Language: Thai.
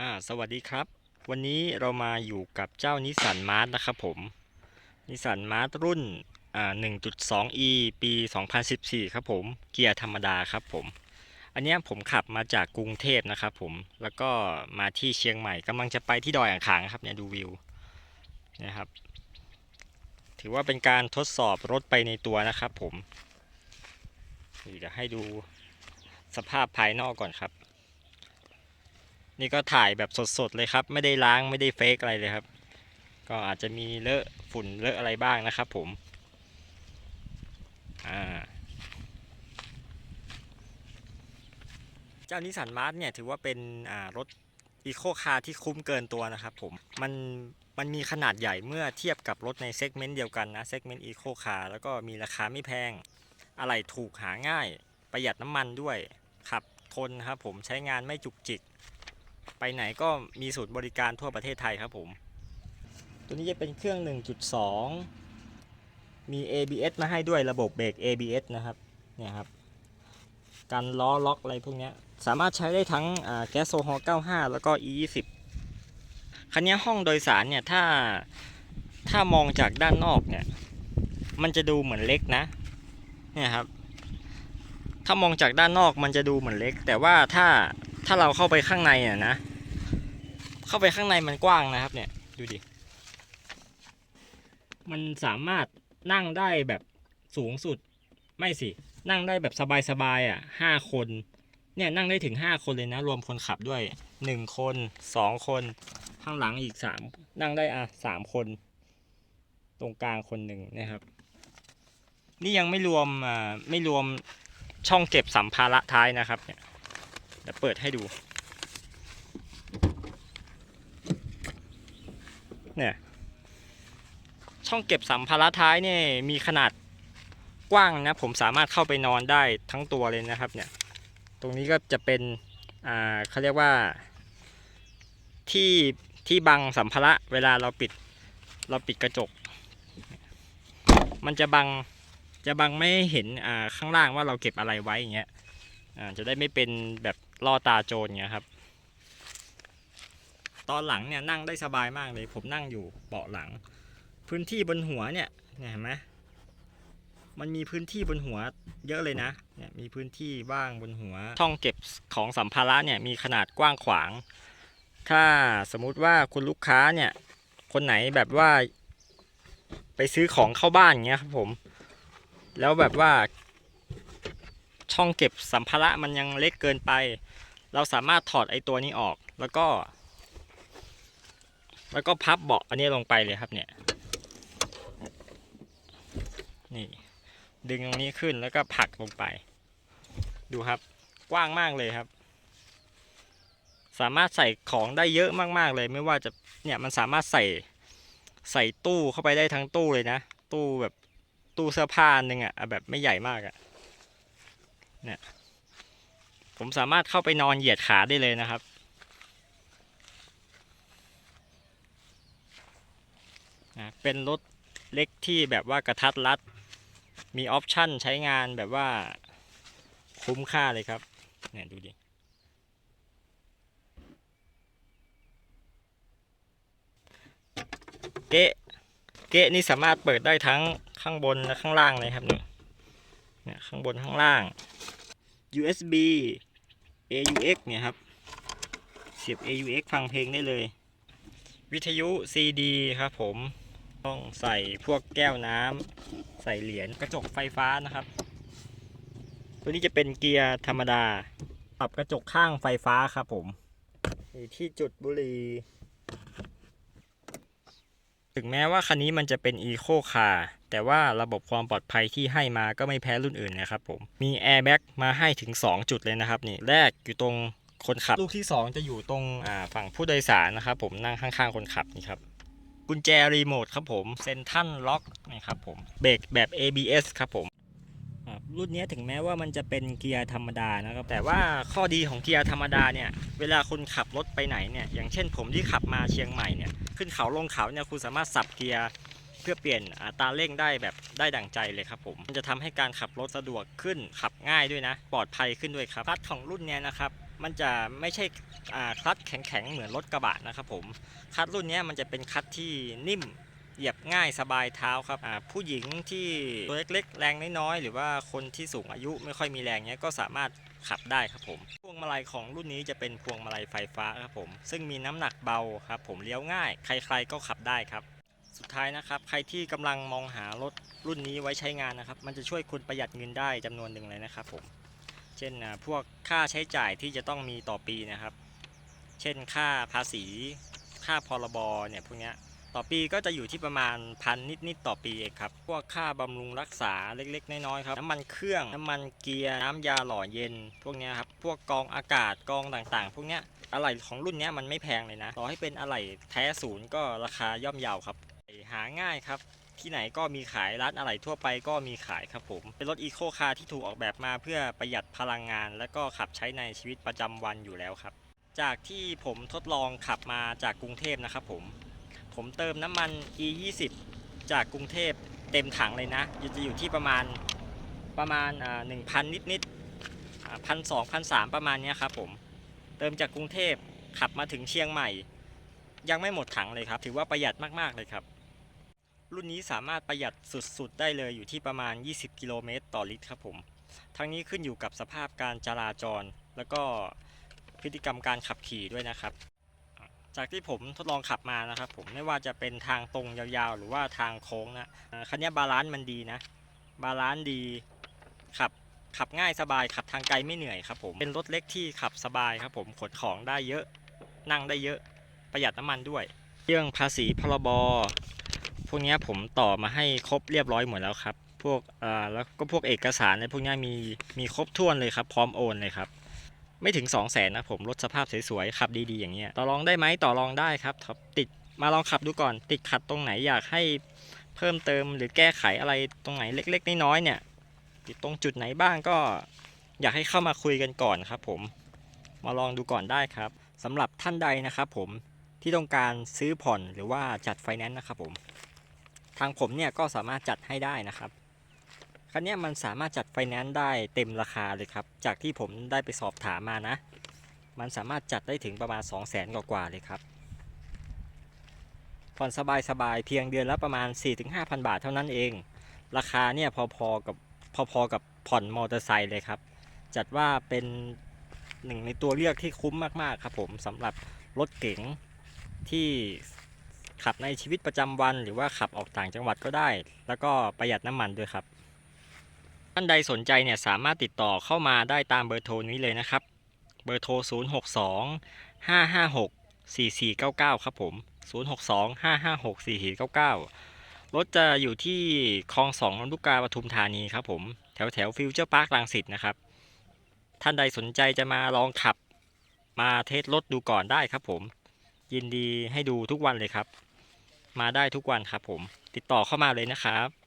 อ่าสวัสดีครับ วันนี้เรามาอยู่กับเจ้านิสสันมาร์นะครับผมนิสสันมาร์รุ่นอ่า 1.2e ปี 2014 ครับผมเกียร์ธรรมดาครับผม อันนี้ผมขับมาจากกรุงเทพนะครับผมแล้วก็มาที่เชียงใหม่กำลังจะไปที่ดอยอ่างขางครับเนี่ยดูวิวนะครับ ถือว่าเป็นการทดสอบรถไปในตัวนะครับผมเดี๋ยวให้ดูสภาพภายนอกก่อนครับ นี่ก็ถ่ายแบบสดๆเลยครับ ไม่ได้ล้างไม่ได้เฟกอะไรเลยครับ ก็อาจจะมีเลอะฝุ่นเลอะอะไรบ้างนะครับผมอ่าเจ้านิสสันมาร์เนี่ยถือว่าเป็นอ่ารถอีโคคาร์ที่คุ้มเกินตัวนะครับผม มันมันมีขนาดใหญ่เมื่อเทียบกับรถในเซกเมนต์เดียวกันนะเซกเมนต์อีโคคาร์แล้วก็มีราคาไม่แพง อะไรถูกหาง่าย ประหยัดน้ำมันด้วย ขับทนครับผมใช้งานไม่จุกจิก ไปไหนก็มีศูนย์บริการทั่วประเทศไทยครับผม ตัวนี้จะเป็นเครื่อง 1.2 มี ABS มาให้ด้วยระบบเบรก ABS นะครับ เนี่ยครับการล้อล็อกอะไรพวกนี้ สามารถใช้ได้ทั้งแก๊สโซฮอล์95 แล้วก็ E20 คันนี้ห้องโดยสารเนี่ย ถ้า ถ้ามองจากด้านนอกเนี่ย มันจะดูเหมือนเล็กนะ เนี่ยครับ ถ้ามองจากด้านนอกมันจะดูเหมือนเล็ก แต่ว่าถ้า ถ้าเราเข้าไปข้างในอะนะ เข้าไปข้างในมันกว้างนะครับ เนี่ย ดูดิ มันสามารถนั่งได้แบบสูงสุด ไม่สิ นั่งได้แบบสบายๆอะห้าคน เนี่ยนั่งได้ถึงห้าคนเลยนะ รวมคนขับด้วยหนึ่งคนสองคน ข้างหลังอีกสามนั่งได้อะสามคน ตรงกลางคนหนึ่งนะครับ นี่ยังไม่รวมอ่าไม่รวมช่องเก็บสัมภาระท้ายนะครับเนี่ย เดี๋ยวเปิดให้ดู เนี่ย ช่องเก็บสัมภาระท้ายเนี่ยมีขนาดกว้างนะ ผมสามารถเข้าไปนอนได้ทั้งตัวเลยนะครับ เนี่ย ตรงนี้ก็จะเป็น อ่าเขาเรียกว่า ที่ที่บังสัมภาระเวลาเราปิด เราปิดกระจก มันจะบังจะบังไม่ให้เห็นอ่าข้างล่างว่าเราเก็บอะไรไว้อย่างเงี้ยอ่าจะได้ไม่เป็นแบบ ล่อตาโจรเงี้ยครับ ตอนหลังเนี่ยนั่งได้สบายมากเลย ผมนั่งอยู่เบาะหลัง พื้นที่บนหัวเนี่ยเนี่ยเห็นไหมมันมีพื้นที่บนหัวเยอะเลยนะ เนี่ยมีพื้นที่ว่างบนหัว ช่องเก็บของสัมภาระเนี่ยมีขนาดกว้างขวาง ถ้าสมมุติว่าคุณลูกค้าเนี่ย คนไหนแบบว่า ไปซื้อของเข้าบ้านเงี้ยครับผม แล้วแบบว่า ช่องเก็บสัมภาระมันยังเล็กเกินไป เราสามารถถอดไอตัวนี้ออกแล้วก็ แล้วก็พับเบาะอันนี้ลงไปเลยครับเนี่ย นี่ ดึงตรงนี้ขึ้นแล้วก็ผลักลงไป ดูครับ กว้างมากเลยครับ สามารถใส่ของได้เยอะมากๆเลย ไม่ว่าจะเนี่ยมันสามารถใส่ใส่ตู้เข้าไปได้ทั้งตู้เลยนะ ตู้แบบตู้เสื้อผ้านหนึ่งอะ่ะแบบไม่ใหญ่มากอะ่ะเนี่ย ผมสามารถเข้าไปนอนเหยียดขาได้เลยนะครับ เป็นรถเล็กที่แบบว่ากระทัดรัด มีออปชั่นใช้งานแบบว่าคุ้มค่าเลยครับ เนี่ยดูดิเกะเกะนี่สามารถเปิดได้ทั้งข้างบนและข้างล่างเลยครับเนี่ยข้างบนข้างล่าง USB AUX เนี่ยครับ เสียบ AUX ฟังเพลงได้เลย วิทยุ CD ครับผม ต้องใส่พวกแก้วน้ำ ใส่เหรียญกระจกไฟฟ้านะครับ ตัวนี้จะเป็นเกียร์ธรรมดา ปรับกระจกข้างไฟฟ้าครับผมที่จุดบุหรี่ถึงแม้ว่าคันนี้มันจะเป็นอีโคคาร์ แต่ว่าระบบความปลอดภัยที่ให้มาก็ไม่แพ้รุ่นอื่นนะครับผม มีแอร์แบ็กมาให้ถึง 2 จุดเลยนะครับนี่แรกอยู่ตรงคนขับ ลูกที่ 2 จะอยู่ตรงอ่าฝั่งผู้โดยสารนะครับผมนั่งข้างๆ คนขับนี่ครับกุญแจรีโมทครับผมเซนทันล็อกนะครับผมเบรกแบบ ABS ครับผมอ่ารุ่นนี้ถึงแม้ว่ามันจะเป็นเกียร์ธรรมดานะครับแต่ว่าข้อดีของเกียร์ธรรมดาเนี่ยเวลาคุณขับรถไปไหนเนี่ยอย่างเช่นผมที่ขับมาเชียงใหม่เนี่ยขึ้นเขาลงเขาเนี่ยคุณสามารถสับเกียร์ เพื่อเปลี่ยนอัตราเร่งได้แบบได้ดั่งใจเลยครับผมมันจะทำให้การขับรถสะดวกขึ้นขับง่ายด้วยนะ ปลอดภัยขึ้นด้วยครับพัดของรุ่นเนี้ยนะครับมันจะไม่ใช่คลัตช์แข็งๆเหมือนรถกระบะนะครับผมคลัตช์รุ่นนี้มันจะเป็นคลัตช์ที่นิ่มเหยียบง่ายสบายเท้าครับผู้หญิงที่ตัวเล็กๆ แรงน้อยๆ หรือว่าคนที่สูงอายุไม่ค่อยมีแรงเนี้ยก็สามารถขับได้ครับผม พวงมาลัยของรุ่นนี้จะเป็นพวงมาลัยไฟฟ้าครับผม ซึ่งมีน้ำหนักเบาครับผมเลี้ยวง่าย ใครๆก็ขับได้ครับ สุดท้ายนะครับ ใครที่กำลังมองหารถรุ่นนี้ไว้ใช้งานนะครับ มันจะช่วยคุณประหยัดเงินได้จำนวนหนึ่งเลยนะครับผม เช่นพวกค่าใช้จ่ายที่จะต้องมีต่อปีนะครับ เช่นค่าภาษี ค่าพรบเนี่ยพวกนี้ต่อปีก็จะอยู่ที่ประมาณพันนิดๆต่อปีเองครับ พวกค่าบำรุงรักษาเล็กๆ น้อยๆครับ น้ำมันเครื่อง น้ำมันเกียร์ น้ำยาหล่อเย็น พวกนี้ครับ พวกกองอากาศ กองต่างๆ พวกนี้อะไหล่ของรุ่นนี้มันไม่แพงเลยนะ ต่อให้เป็นอะไหล่แท้ศูนย์ก็ราคาย่อมเยาครับ หาง่ายครับ ที่ไหนก็มีขายร้านอะไหล่ทั่วไปก็มีขายครับผม เป็นรถอีโคคาร์ที่ถูกออกแบบมาเพื่อประหยัดพลังงาน และก็ขับใช้ในชีวิตประจำวันอยู่แล้วครับ จากที่ผมทดลองขับมาจากกรุงเทพนะครับผม ผมเติมน้ำมัน E 2 0จากกรุงเทพเต็มถังเลยนะอยู่จะอยู่ที่ประมาณประมาณอ่า1,000นิดนิดพันสองพันสามประมาณนี้ครับผมเติมจากกรุงเทพขับมาถึงเชียงใหม่ ยังไม่หมดถังเลยครับ ถือว่าประหยัดมาก ๆ เลยครับ รุ่นนี้สามารถประหยัดสุดๆ ได้เลยอยู่ที่ประมาณ 20 กิโลเมตรต่อลิตรครับผม ทั้งนี้ขึ้นอยู่กับสภาพการจราจร แล้วก็พฤติกรรมการขับขี่ด้วยนะครับ จากที่ผมทดลองขับมานะครับ ผมไม่ว่าจะเป็นทางตรงยาวๆ หรือว่าทางโค้งนะคันนี้บาลานซ์มันดีนะ บาลานซ์ดีขับขับง่ายสบายขับทางไกลไม่เหนื่อยครับผมเป็นรถเล็กที่ขับสบายครับผมขนของได้เยอะนั่งได้เยอะประหยัดน้ำมันด้วย เรื่องภาษีพรบ วกนี้ผมต่อมาให้ครบเรียบร้อยหมดแล้วครับพวกอ่าแล้วก็พวกเอกสารในพวกนี้มีมีครบถ้วนเลยครับ พร้อมโอนเลยครับ ไม่ถึง 2 0 0แสนนะผมรถสภาพสวยๆขับดีๆอย่างเงี้ยต่อรองได้ไหมต่อรองได้ครับครับติดมาลองขับดูก่อนติดขัดตรงไหนอยากให้เพิ่มเติมหรือแก้ไขอะไรตรงไหนเล็ก ๆ น้อยๆเนี่ยติดตรงจุดไหนบ้างก็อยากให้เข้ามาคุยกันก่อนครับ ผมมาลองดูก่อนได้ครับสำหรับท่านใดนะครับผมที่ต้องการซื้อผ่อนหรือว่าจัดไฟแนนซ์นะครับผม ทางผมเนี่ยก็สามารถจัดให้ได้นะครับคันนี้มันสามารถจัดไฟแนนซ์ได้เต็มราคาเลยครับ จากที่ผมได้ไปสอบถามมานะ มันสามารถจัดได้ถึงประมาณ 2 0 0แสนกว่าๆเลยครับผ่อนสบายๆเพียงเดือนละประมาณ 4-5,000 บาทเท่านั้นเอง ราคาเนี่ยพอๆกับพอๆกับผ่อนมอเตอร์ไซค์เลยครับ จัดว่าเป็นหนึ่งในตัวเลือกที่คุ้มมากๆครับผมสำหรับรถเก๋งที่ ขับในชีวิตประจำวันหรือว่าขับออกต่างจังหวัดก็ได้ แล้วก็ประหยัดน้ำมันด้วยครับท่านใดสนใจเนี่ยสามารถติดต่อเข้ามาได้ตามเบอร์โทรนี้เลยนะครับ เบอร์โทร 062 556 4499 ครับผม 062 556 4499 รถจะอยู่ที่คลองสองลำลูกกาปทุมธานีครับผม แถวแถวฟิวเจอร์พาร์คลังสิตนะครับ ท่านใดสนใจจะมาลองขับมาเทสรถดูก่อนได้ครับผม ยินดีให้ดูทุกวันเลยครับ มาได้ทุกวันครับผม ติดต่อเข้ามาเลยนะครับ